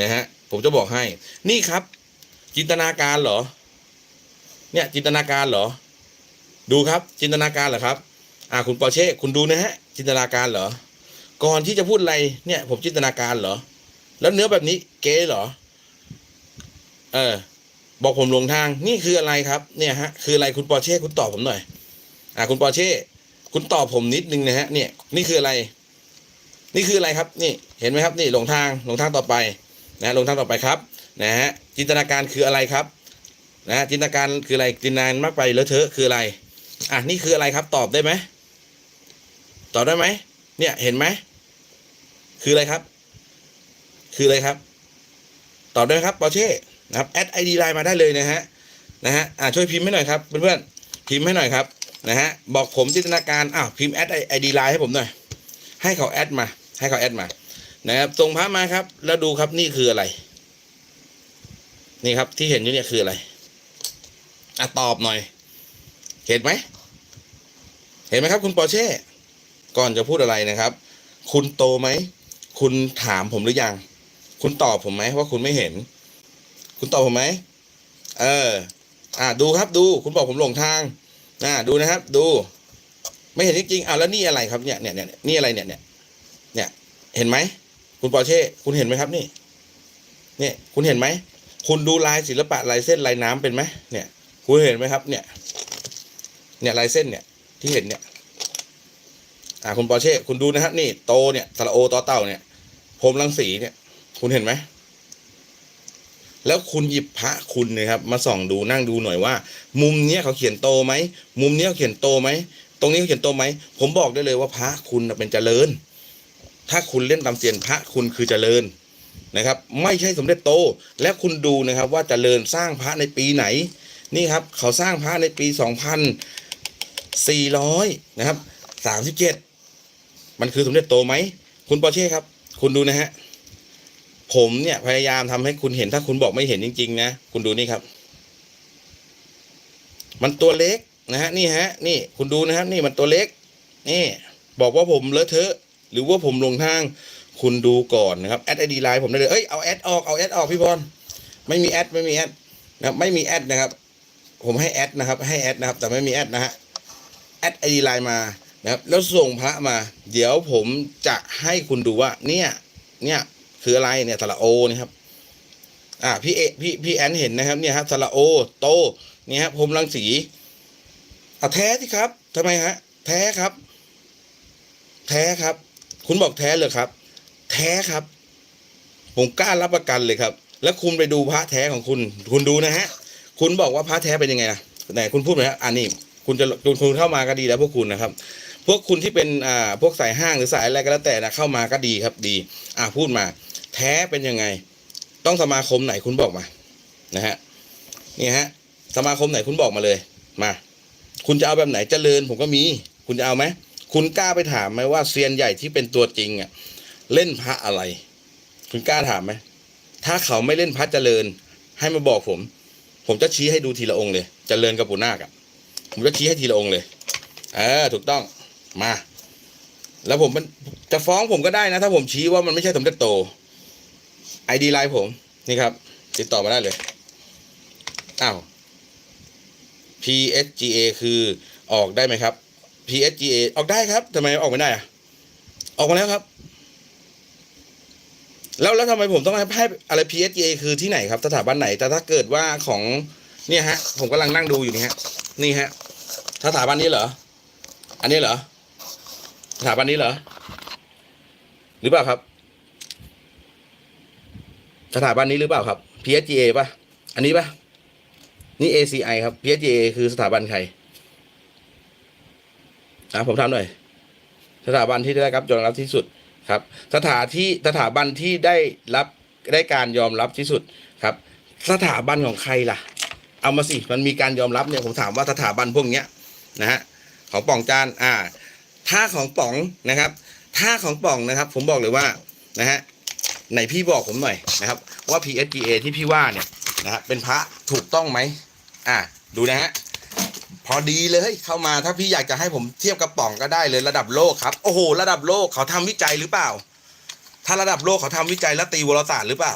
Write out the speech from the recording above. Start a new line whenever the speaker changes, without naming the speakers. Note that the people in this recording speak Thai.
นะฮะผมจะบอกให้ นี่ครับ จินตนาการเหรอ เนี่ยจินตนาการเหรอ ดูครับ จินตนาการเหรอครับอ่าคุณปอเช่คุณดูนะฮะ จินตนาการเหรอ ก่อนที่จะพูดอะไรเนี่ย ผมจินตนาการเหรอ แล้วเนื้อแบบนี้เก๋เหรอ เออ บอกผมหลงทางนี่คืออะไรครับ เนี่ยฮะ คืออะไรคุณปอเช่คุณตอบผมหน่อย อ่าคุณปอเช่คุณตอบผมนิดนึงนะฮะ เนี่ย นี่คืออะไร นี่คืออะไรครับ นี่เห็นไหมครับ นี่หลงทางหลงทางต่อไป นะลงท่างต่อไปครับนะฮะจินตนาการคืออะไรครับนะจินตนาการคืออะไรจินตนาการมากไปเลอะเทอะคืออะไรอะนี่คืออะไรครับตอบได้ไหมตอบได้ไหมเนี่ยเห็นไหมคืออะไรครับ คืออะไรครับ ตอบได้ครับปอเช่นะครับแอดไอดีไลน์มาได้เลยนะฮะนะฮะอ่าช่วยพิมพ์ให้หน่อยครับเพื่อนๆพิมพ์ให้หน่อยครับนะฮะบอกผมจินตนาการอ้าวพิมพ์แอดไอดีไลน์ให้ผมหน่อยให้เขาแอดมา ให้เขาแอดมา นะครับส่งพระมาครับ แล้วดูครับนี่คืออะไร นี่ครับที่เห็นอยู่เนี่ยคืออะไรอะตอบหน่อย เห็นไหมเห็นไหมครับ คุณปอเช่ ก่อนจะพูดอะไรนะครับ คุณโตไหม คุณถามผมหรือยัง คุณตอบผมไหมว่าคุณไม่เห็น คุณตอบผมไหม เออ อ่าดูครับดู คุณบอกผมหลงทางอ่าดูนะครับ ดู ไม่เห็นจริงๆอ้าแล้วนี่อะไรครับเนี่ยเนี่ยเนี่ยนี่อะไรเนี่ยเนี่ยเนี่ยเห็นไหม คุณปอเช่ คุณเห็นไหมครับนี่ เนี่ย คุณเห็นไหม คุณดูลายศิลปะลายเส้นลายน้ำเป็นไหมเนี่ย คุณเห็นไหมครับ เนี่ย เนี่ยลายเส้นเนี่ย ที่เห็นเนี่ย อ่าคุณปอเช่ คุณดูนะครับ นี่ โตเนี่ยสระโอต่อเต่าเนี่ยพรมรังสีเนี่ย คุณเห็นไหม แล้วคุณหยิบพระคุณเนะครับ มาส่องดูนั่งดูหน่อยว่า มุมเนี้ยเขาเขียนโตไหม มุมเนี้ยเขาเขียนโตไหม ตรงนี้เขาเขียนโตไหม ผมบอกได้เลยว่าพระคุณเป็นเจริญ ถ้าคุณเล่นตามเซียนพระคุณคือเจริญนะครับ ไม่ใช่สมเด็จโต และคุณดูนะครับว่าเจริญสร้างพระในปีไหน นี่ครับเขาสร้างพระในปีสองพันสี่ร้อยนะครับสามสิบเจ็ดมันคือสมเด็จโตไหม คุณปอเช่ครับ คุณดูนะฮะผมเนี่ยพยายามทำให้คุณเห็นถ้าคุณบอกไม่เห็นจริง ๆ นะ คุณดูนี่ครับ มันตัวเล็กนะฮะนี่ฮะ นี่คุณดูนะครับ นี่มันตัวเล็ก นี่ บอกว่าผมเลอะเทอะ หรือว่าผมลงทางคุณดูก่อนนะครับแอดไอดีไลน์ผมได้เลยเอ้ยเอาแอดออกเอาแอดออกพี่พรไม่มีแอดไม่มีแอดนะครับไม่มีแอดนะครับ ผมให้แอดนะครับ ให้แอดนะครับ แต่ไม่มีแอดนะฮะแอดไอดีไลน์มานะครับ แล้วส่งพระมา เดี๋ยวผมจะให้คุณดูว่า เนี่ยเนี่ยคืออะไรเนี่ยสระโอนะครับ อ่าพี่เอพี่พี่แอนเห็นนะครับเนี่ยครับสระโอโตเนี่ยครับผมรังสีอะแท้สิครับทำไมฮะ แท้ครับ แท้ครับ คุณบอกแท้เลยครับ แท้ครับ ผมกล้ารับประกันเลยครับ แล้วคุณไปดูพระแท้ของคุณ คุณดูนะฮะ คุณบอกว่าพระแท้เป็นยังไงนะไหนคุณพูดหน่อยฮะอันนี้คุณจะคุณคุณเข้ามาก็ดีแล้วพวกคุณนะครับ พวกคุณที่เป็นอ่าพวกสายห้างหรือสายอะไรก็แล้วแต่นะเข้ามาก็ดีครับดี อ่าพูดมา แท้เป็นยังไง ต้องสมาคมไหนคุณบอกมา นะฮะนี่ฮะ สมาคมไหนคุณบอกมาเลย มา คุณจะเอาแบบไหนเจริญผมก็มี คุณจะเอาไหม คุณกล้าไปถามไหมว่าเซียนใหญ่ที่เป็นตัวจริงอะเล่นพระอะไร คุณกล้าถามไหมถ้าเขาไม่เล่นพระเจริญ ให้มาบอกผม ผมจะชี้ให้ดูทีละองค์เลยเจริญกับปู่นาคอะผมจะชี้ให้ทีละองค์เลยเออถูกต้องมา แล้วผมมันจะฟ้องผมก็ได้นะ ถ้าผมชี้ว่ามันไม่ใช่สมเด็จโตไอดีไลน์ผมนี่ครับ ติดต่อมาได้เลยอ้าว PSGA คือออกได้ไหมครับ PSGA ออกได้ครับทำไมออกไม่ได้อะออกมาแล้วครับ แล้วแล้วทำไมผมต้องให้ให้อะไร PSGA คือที่ไหนครับสถาบันไหน แต่ถ้าเกิดว่าของเนี่ยฮะ ผมกำลังนั่งดูอยู่นี่ฮะ นี่ฮะสถาบันนี้เหรอ อันนี้เหรอสถาบันนี้เหรอ หรือเปล่าครับ สถาบันนี้หรือเปล่าครับ PSGA ป่ะ อันนี้ป่ะ นี่ ACI ครับ PSGA คือสถาบันใคระผมถามหน่อย สถาบันที่ได้รับยอมรับที่สุดครับ สถาที่สถาบันที่ได้รับได้การยอมรับที่สุดครับ สถาบันของใครล่ะ เอามาสิมันมีการยอมรับเนี่ยผมถามว่าสถาบันพวกเนี้ยนะฮะของป่องจานอ่าถ้าของป๋องนะครับถ้าของป่องนะครับ ผมบอกเลยว่านะฮะไหนพี่บอกผมหน่อยนะครับ ว่า PSGA ที่พี่ว่าเนี่ยนะฮะเป็นพระถูกต้องไหมอ่าดูนะฮะ พอดีเลยเข้ามาถ้าพี่อยากจะให้ผมเทียบกับป่องก็ได้เลยระดับโลกครับ โอ้โห ระดับโลกเขาทำวิจัยหรือเปล่า ถ้าระดับโลกเขาทำวิจัยแล้วตีวารสารหรือเปล่า